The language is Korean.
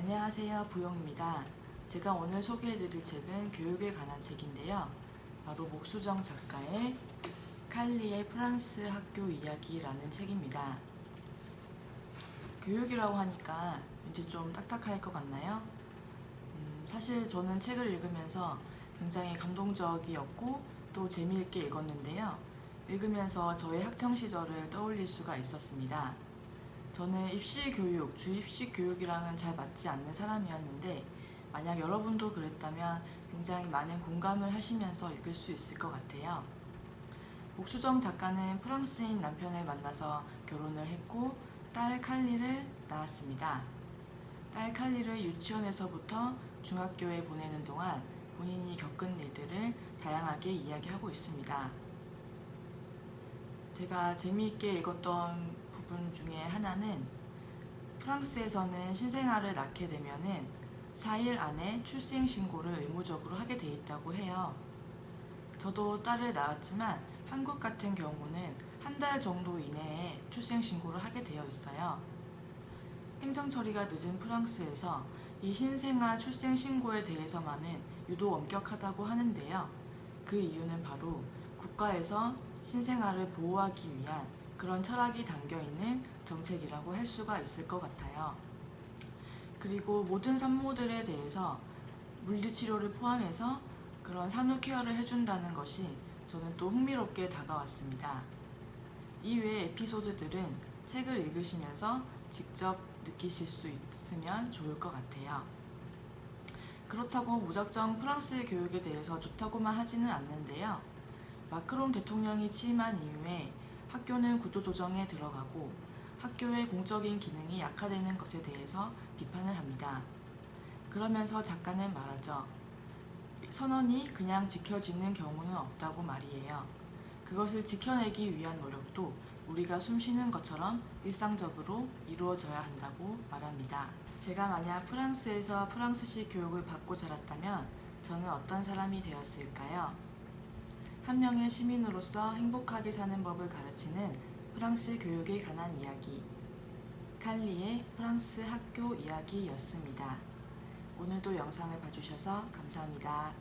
안녕하세요. 부영입니다. 제가 오늘 소개해드릴 책은 교육에 관한 책인데요. 바로 목수정 작가의 칼리의 프랑스 학교 이야기라는 책입니다. 교육이라고 하니까 왠지 좀 딱딱할 것 같나요? 음, 사실 저는 책을 읽으면서 굉장히 감동적이었고 또 재미있게 읽었는데요. 읽으면서 저의 학창 시절을 떠올릴 수가 있었습니다. 저는 입시 교육, 주입식 교육이랑은 잘 맞지 않는 사람이었는데 만약 여러분도 그랬다면 굉장히 많은 공감을 하시면서 읽을 수 있을 것 같아요. 목수정 작가는 프랑스인 남편을 만나서 결혼을 했고 딸 칼리를 낳았습니다. 딸 칼리를 유치원에서부터 중학교에 보내는 동안 본인이 겪은 일들을 다양하게 이야기하고 있습니다. 제가 재미있게 읽었던 부분 중에 하나는 프랑스에서는 신생아를 낳게 되면은 4일 안에 출생 신고를 의무적으로 하게 돼 있다고 해요. 저도 딸을 낳았지만 한국 같은 경우는 한 달 정도 이내에 출생 신고를 하게 되어 있어요. 행정 처리가 늦은 프랑스에서 이 신생아 출생 신고에 대해서만은 유독 엄격하다고 하는데요. 그 이유는 바로 국가에서 신생아를 보호하기 위한 그런 철학이 담겨 있는 정책이라고 할 수가 있을 것 같아요. 그리고 모든 산모들에 대해서 물리치료를 포함해서 그런 산후 케어를 해준다는 것이 저는 또 흥미롭게 다가왔습니다. 이외의 에피소드들은 책을 읽으시면서 직접 느끼실 수 있으면 좋을 것 같아요. 그렇다고 무작정 프랑스 교육에 대해서 좋다고만 하지는 않는데요. 마크롱 대통령이 취임한 이후에 학교는 구조조정에 들어가고 학교의 공적인 기능이 약화되는 것에 대해서 비판을 합니다. 그러면서 작가는 말하죠. 선언이 그냥 지켜지는 경우는 없다고 말이에요. 그것을 지켜내기 위한 노력도 우리가 숨 쉬는 것처럼 일상적으로 이루어져야 한다고 말합니다. 제가 만약 프랑스에서 프랑스식 교육을 받고 자랐다면 저는 어떤 사람이 되었을까요? 한 명의 시민으로서 행복하게 사는 법을 가르치는 프랑스 교육에 관한 이야기. 칼리의 프랑스 학교 이야기였습니다. 오늘도 영상을 봐주셔서 감사합니다.